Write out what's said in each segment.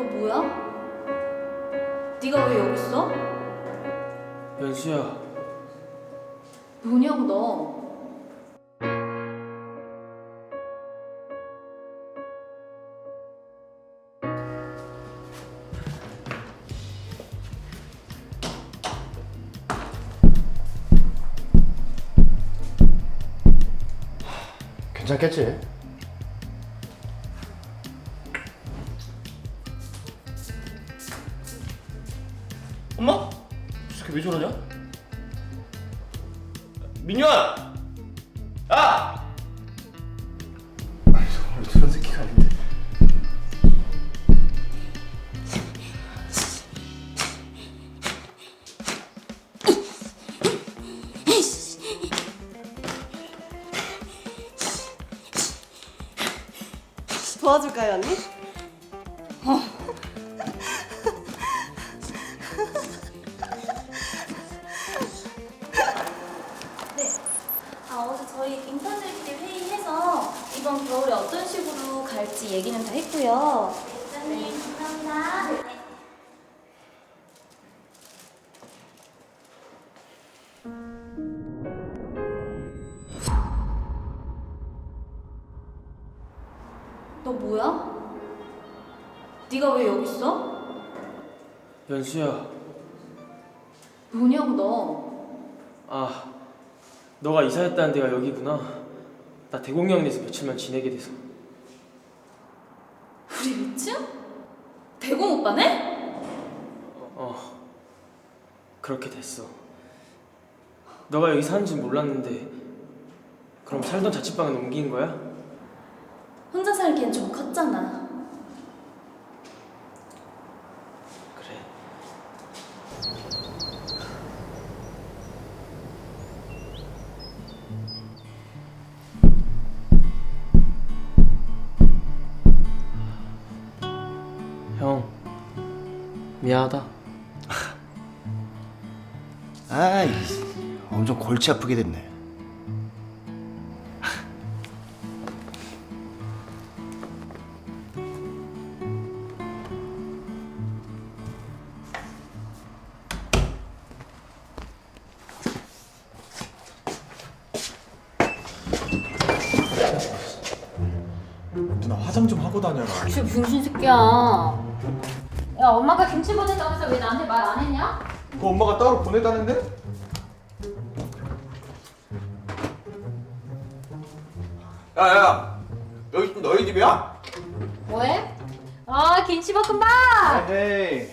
너 뭐야? 네가 왜 여기 있어? 연수야 뭐냐고 너. 괜찮겠지? 이 새끼 왜 저러냐? 민유야! 아! 아니 정말 저런 새끼가 아닌데 도와줄까요, 언니? 갈지 얘기는 다 했고요. 네, 감사합니다. 네. 너 뭐야? 네가 왜 여기 있어? 연수야 뭐냐고 너. 아 너가 이사했다는 데가 여기구나 나 대공영리에서 며칠만 지내게 돼서 우리 위층? 대공 오빠네? 어 그렇게 됐어 너가 여기 사는지 몰랐는데 그럼 살던 자취방에 옮긴 거야? 혼자 살기엔 좀 컸잖아. 미안하다 아이 엄청 골치 아프게 됐네 누나 화장 좀 하고 다녀라. 저 병신 새끼야. 야 엄마가 김치 보낸다고 해서 왜 나한테 말 안 했냐? 그 엄마가 따로 보내다는데? 야야 여기 너희 집이야? 뭐해? 아 김치볶음밥. 에이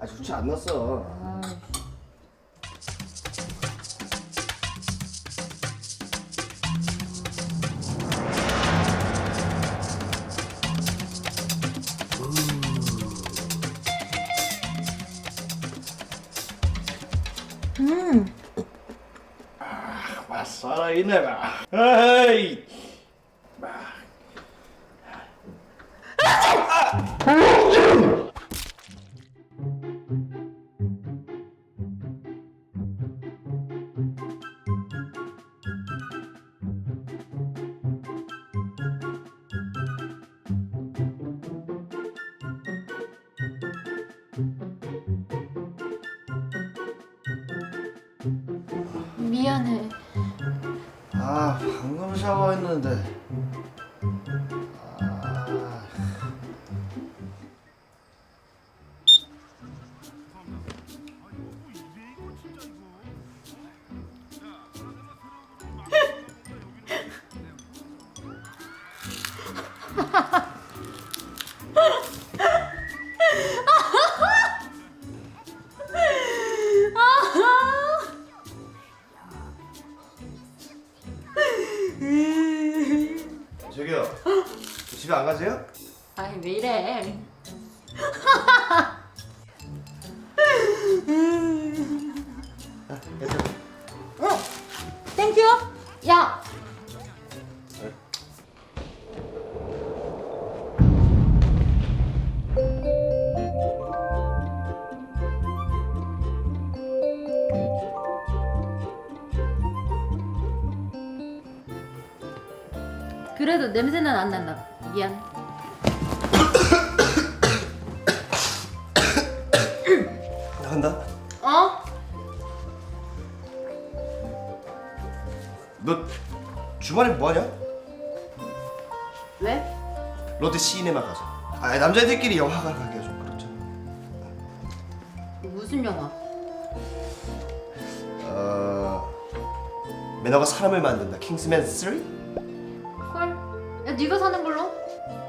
아직 수치 안 났어 아, 맛살아 이내라 에 미안해. 아 방금 샤워했는데 안 가세요? 아니 왜 이래? 어, 땡큐. 야. 그래도 냄새는 안 난다. 미안. 간다. 어? 너 주말에 뭐 하냐? 왜? 롯데 시네마 가자. 아 남자애들끼리 영화 가- 가기가 좀 그렇잖아. 무슨 영화? 어 매너가 사람을 만든다. 킹스맨 3? 헐. 야 네가 사는 걸로?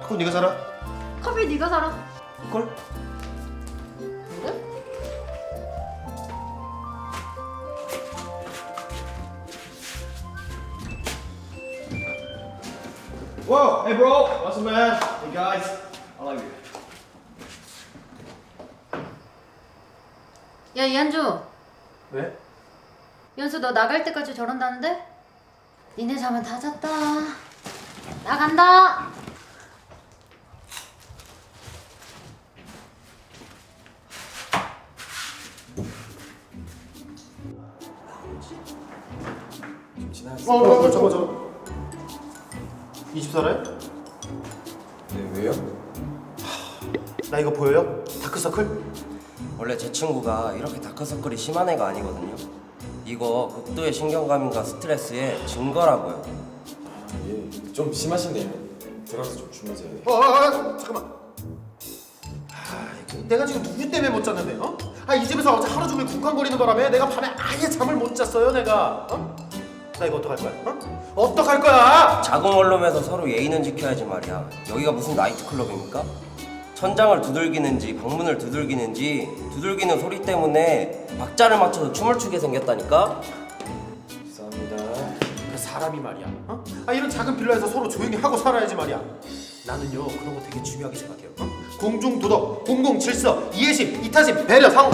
그거 네가 살아? 커피 네가 사라. 걸? 그래? Whoa, hey bro, what's up man? Hey guys, I love you. 야 이한주. 왜? 연수 너 나갈 때까지 저런다는데? 니네 잠은 다 잤다. 나 간다. 좀 지나갔어. 어, 어, 어 잠깐 잠깐. 24래? 네, 왜요? 나 이거 보여요? 다크서클? 원래 제 친구가 이렇게 다크서클이 심한 애가 아니거든요. 이거 극도의 신경감인가 스트레스의 증거라고요. 예, 좀 심하신데요. 들어서 좀 주무세요. 어, 어, 어, 잠깐만. 아, 그, 내가 지금 누구 때문에 못 잤는데, 어? 아, 이 집에서 어제 하루 종일 쿵쾅거리는 바람에 내가 밤에 아예 잠을 못 잤어요, 내가. 어? 나 이거 어떡할 거야? 어? 어떡할 거야? 자궁 원룸에서 서로 예의는 지켜야지 말이야. 여기가 무슨 나이트클럽입니까? 천장을 두들기는지 방문을 두들기는지 두들기는 소리 때문에 박자를 맞춰서 춤을 추게 생겼다니까? 죄송합니다. 그 사람이 말이야. 어? 아, 이런 작은 빌라에서 서로 조용히 하고 살아야지 말이야. 나는요 그런 거 되게 중요하게 생각해요. 어? 공중 도덕, 공공 질서, 이해심, 이타심, 배려, 상호.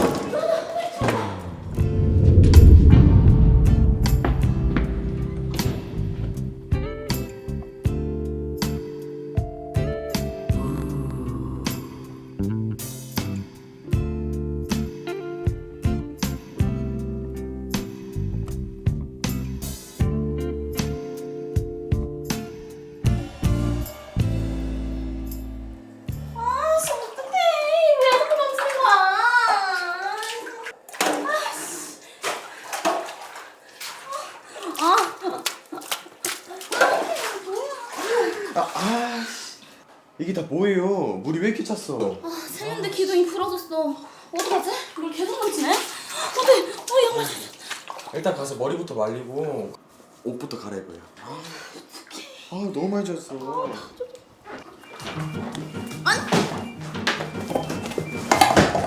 이게 다 뭐예요? 물이 왜 이렇게 찼어? 아, 세면대 기둥이 부러졌어. 어떡하지? 물 계속 넘치네? 어떡해. 어, 양말. 일단 가서 머리부터 말리고 옷부터 갈아입어요. 아, 너무 많이 잤어.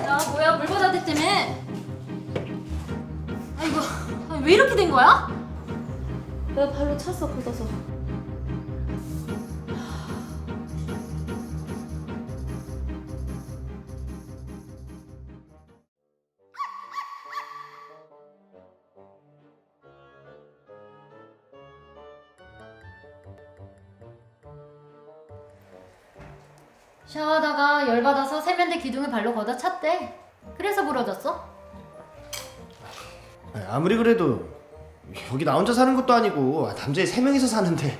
야 뭐야 물보다대 때문에. 아이고 아, 왜 이렇게 된 거야? 내가 발로 찼어, 걷어서. 샤워하다가 열받아서 세면대 기둥을 발로 걷어 찼대. 그래서 부러졌어? 아무리 그래도 여기 나 혼자 사는 것도 아니고 남자애 세 명이서 사는데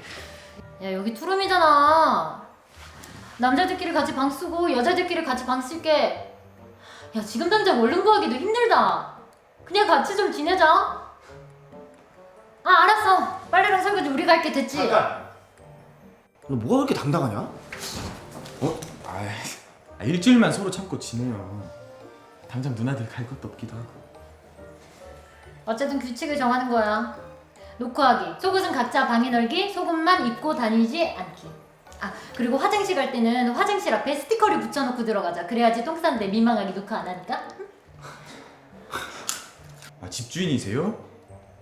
야 여기 투룸이잖아. 남자들끼리 같이 방 쓰고 여자들끼리 같이 방 쓸게. 야 지금 당장 얼른 구하기도 힘들다. 그냥 같이 좀 지내자. 아 알았어. 빨래랑 설거지 우리가 할게 됐지. 잠깐. 너 뭐가 그렇게 당당하냐? 어? 아, 일주일만 서로 참고 지내요. 당장 누나들 갈 것도 없기도 하고. 어쨌든 규칙을 정하는 거야. 노크하기. 속옷은 각자 방에 널기. 속옷만 입고 다니지 않기. 아 그리고 화장실 갈 때는 화장실 앞에 스티커를 붙여놓고 들어가자. 그래야지 똥 쌌는데 민망하게 노크 안 하니까. 아, 집주인이세요?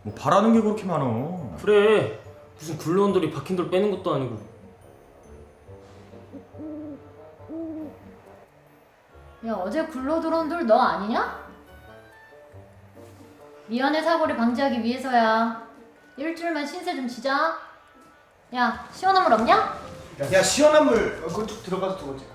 뭐 바라는 게 그렇게 많어. 그래 무슨 굴러온 돌이 박힌 돌 빼는 것도 아니고 야 어제 굴러 들어온 돌 너 아니냐? 미연의 사고를 방지하기 위해서야. 일주일만 신세 좀 지자. 야 시원한 물 없냐? 야, 야 시원한 물 어, 그거 툭 들어가서 두 번째